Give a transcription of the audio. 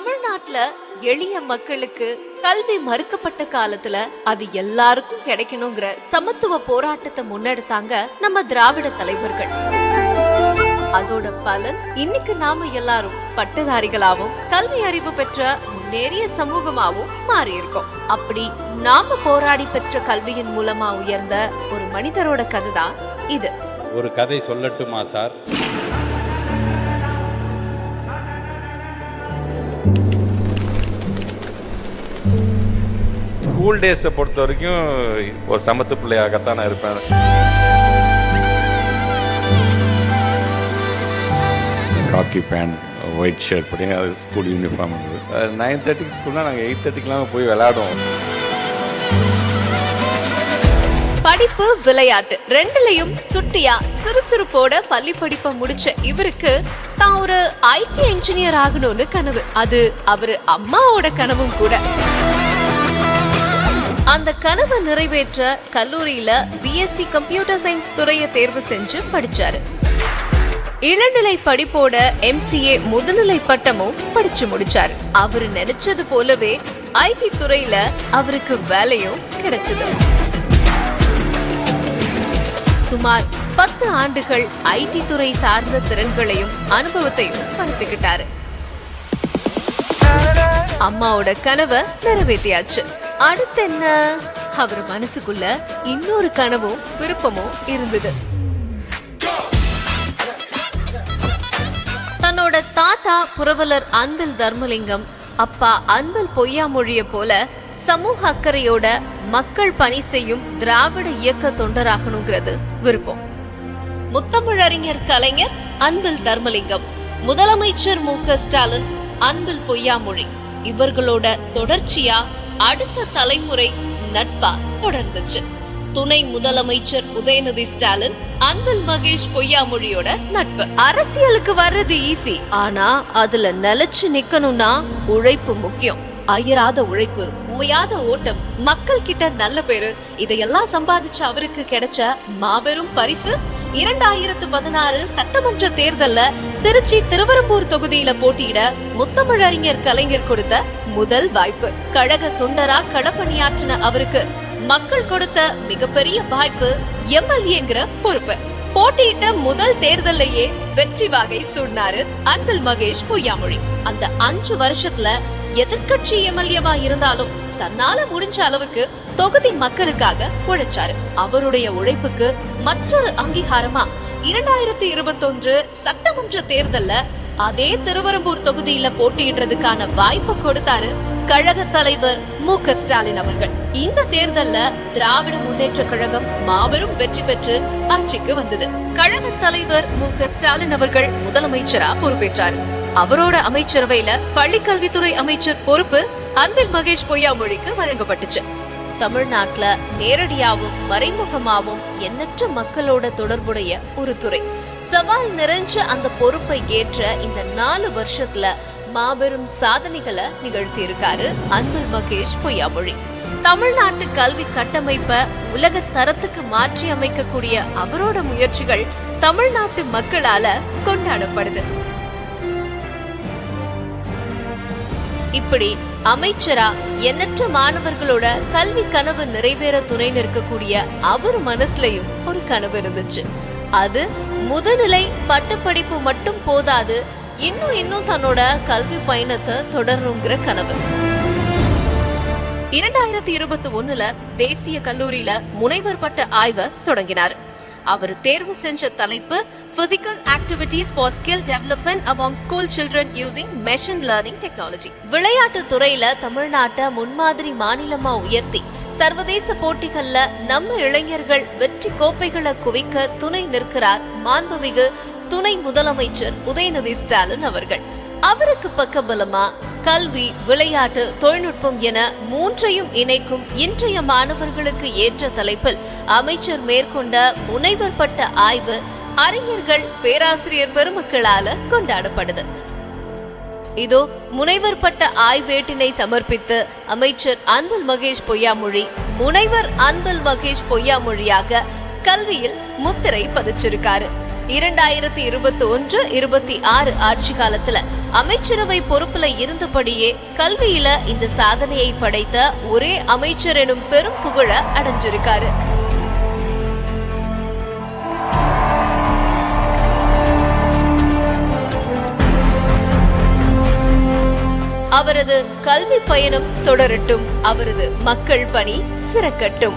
தமிழ்நாட்டுல எளிய மக்களுக்கு கல்வி மறுக்கப்பட்ட காலத்துல அது எல்லாருக்கும் கிடைக்கணுங்கிற சமத்துவ போராட்டத்தை முன்னெடுத்தாங்க நம்ம திராவிட தலைவர்கள். அதோட பலன் இன்னைக்கு நாம எல்லாரும் பட்டதாரிகளாவும் கல்வி அறிவு பெற்ற முன்னேறிய சமூகமாவும் மாறி இருக்கோம் அப்படி நாம போராடி பெற்ற கல்வியின் மூலமா உயர்ந்த ஒரு மனிதரோட கதை தான் இது. ஒரு கதை சொல்லட்டுமா சார்? ஸ்கூல் டேஸை பொறுத்த வரைக்கும் ஒரு சமத்து பிள்ளையாகத்தான் நான் இருப்பேன். காக்கி பேண்ட் ஒயிட் ஷர்ட் போட்டு அது ஸ்கூல் யூனிஃபார்ம் நைன் தேர்ட்டிக்கு ஸ்கூல்னா நாங்கள் எயிட் தேர்ட்டிக்கெலாம் போய் விளையாடுவோம். படிப்பு விளையாட்டு ரெண்டுலயும் சுட்டியா சுறுசுறுப்போட பள்ளி படிப்பை முடிச்ச இவருக்கு தான் ஒரு ஐடி இன்ஜினியர் ஆகணும்னு கனவு. அது அவரு அம்மாவோட கனவும் கூட. அந்த கனவை நிறைவேற்ற கல்லூரியில பிஎஸ்சி கம்ப்யூட்டர் சயின்ஸ் துறையை தேர்வு செஞ்சு படிச்சாரு. இளநிலை படிப்போட எம்சிஏ முதுநிலை பட்டமும் படிச்சு முடிச்சாரு. அவரு நினைச்சது போலவே ஐடி துறையில அவருக்கு வேலையும் கிடைச்சது. சுமார் பத்து ஆண்டுகள் ஐடி துறை சார்ந்த திறன்களையும் அனுபவத்தையும் வளர்த்துக்கிட்டாரு அம்மாவோட கனவை நிறைவேற்றியாச்சு. அடுத்து என்ன அவர் மனசுக்குள்ள இன்னொரு கனவும் விருப்பமும் இருந்தது. தன்னோட தாத்தா புரவலர் அன்பில் தர்மலிங்கம் அப்பா அன்பில் பொய்யாமொழிய போல சமூக அக்கறையோட மக்கள் பணி செய்யும் திராவிட இயக்க தொண்டராகணுங்கிறது விருப்பம். முத்தமிழறிஞர் கலைஞர் அன்பில் தர்மலிங்கம் முதலமைச்சர் மு க ஸ்டாலின் அன்பில் பொய்யாமொழி இவர்களோட தொடர்ச்சியா அடுத்த தலைமுறை நட்பா தொடர்ந்துச்சு துணை முதலமைச்சர் உதயநிதி ஸ்டாலின் அன்பில் மகேஷ் பொய்யாமொழியோட நட்பு. அரசியலுக்கு வர்றது ஈஸி ஆனா அதுல நிலைச்சு நிக்கணும்னா உழைப்பு முக்கியம். அயராத உழைப்பு ஓயாத ஓட்டம் மக்கள் கிட்ட நல்ல பேரு இதையெல்லாம் சம்பாதிச்ச அவருக்கு கிடைச்ச மாபெரும் பரிசு இரண்டாயிரத்து பதினாறு சட்டமன்ற தேர்தல்ல திருச்சி திருவரம்பூர் தொகுதியில போட்டியிட முத்தமிழறிஞர் கலைஞர் கொடுத்த முதல் வாய்ப்பு. கழக தொண்டரா களப்பணியாற்றின அவருக்கு மக்கள் கொடுத்த மிகப்பெரிய வாய்ப்பு எம்எல்ஏங்கிற பொறுப்பு. போட்டியிட்ட முதல் தேர்தல்லையே வெற்றி வாகை சூடினாரு அன்பில் மகேஷ் பொய்யாமொழி. அந்த அஞ்சு வருஷத்துல எதிர்கட்சி எம்எல்ஏவா இருந்தாலும் தன்னால முடிஞ்ச அளவுக்கு தொகுதி மக்களுக்காக உழைச்சாரு. அவருடைய உழைப்புக்கு மற்றொரு அங்கீகாரமா இரண்டாயிரத்தி இருபத்தொன்று சட்டமன்ற தேர்தல்ல அதே திருவரம்பூர் தொகுதியில போட்டியிடுறதுக்கான வாய்ப்பு கொடுத்தாரு கழக தலைவர் மு க ஸ்டாலின் அவர்கள். இந்த தேர்தல்ல திராவிட முன்னேற்ற கழகம் மாபெரும் வெற்றி பெற்று ஆட்சிக்கு வந்தது. கழக தலைவர் மு க ஸ்டாலின் அவர்கள் முதலமைச்சரா பொறுப்பேற்றார். அவரோட அமைச்சரவையில பள்ளிக்கல்வித்துறை அமைச்சர் பொறுப்பு அன்பில் மகேஷ் பொய்யாமொழிக்கு வழங்கப்பட்டுச்சு. தமிழ்நாட்டுல நேரடியாவும் மறைமுகமாவும் எண்ணற்ற மக்களோட தொடர்புடைய ஒரு துறை. சவால் நிறைஞ்ச அந்த பொறுப்பை ஏற்ற இந்த நாலு வருஷத்துல மாபெரும் சாதனைகளை நிகழ்த்தி இருக்காரு அன்பில் மகேஷ் பொய்யாமொழி. தமிழ்நாட்டு கல்வி கட்டமைப்பை உலக தரத்துக்கு மாற்றி அமைக்கக்கூடிய அவரோட முயற்சிகள் தமிழ்நாட்டு மக்களால கொண்டாடப்படுது. இப்படி அமைச்சரா எண்ணற்ற மாணவர்களோட கல்வி கனவு நிறைவேற துணை நிற்கக்கூடிய அவர் மனசுலயும் ஒரு கனவு இருந்துச்சு. அது முதுநிலை பட்டப்படிப்பு மட்டும் போதாது. இன்னும் இன்னும் தன்னோட கல்வி பயணத்தை தொடரணுங்கிற கனவு. இரண்டாயிரத்தி இருபத்தி ஒண்ணுல தேசிய கல்லூரியில முனைவர் பட்ட ஆய்வை தொடங்கினார். அவர் தேர்வு செஞ்ச தலைப்பு physical activities for skill development among school children using machine learning technology விளையாட்டு துறையில தமிழ்நாட்டை முன்மாதிரி மாநிலமா உயர்த்தி சர்வதேச போட்டிகள்ல நம்ம இளைஞர்கள் வெற்றி கோப்பைகளை குவிக்க துணை நிற்கிறார் மாண்புமிகு துணை முதலமைச்சர் உதயநிதி ஸ்டாலின் அவர்கள். அவருக்கு பக்கபலமா கல்வி விளையாட்டு தொழில்நுட்பம் என மூன்றையும் இணைக்கும் இன்றைய மாணவர்களுக்கு ஏற்ற தலைப்பில் அமைச்சர் மேற்கொண்ட முனைவர் பட்ட ஆய்வு அறிஞர்கள் பேராசிரியர் பெருமக்களால கொண்டாடப்படுது. இதோ முனைவர் பட்ட ஆய்வேட்டினை சமர்ப்பித்து அமைச்சர் அன்பில் மகேஷ் பொய்யாமொழி முனைவர் அன்பில் மகேஷ் பொய்யாமொழியாக கல்வியில் முத்திரை பதிச்சிருக்காரு. இரண்டாயிரத்தி இருபத்தி ஒன்று இருபத்தி ஆறு ஆட்சி காலத்துல அமைச்சரவை பொறுப்புல இருந்தபடியே கல்வியில இந்த சாதனையை படைத்த ஒரே அமைச்சர் எனும் பெரும் புகழ அடைஞ்சிருக்காரு. அவரது கல்வி பயணம் தொடரட்டும். அவரது மக்கள் பணி சிறக்கட்டும்.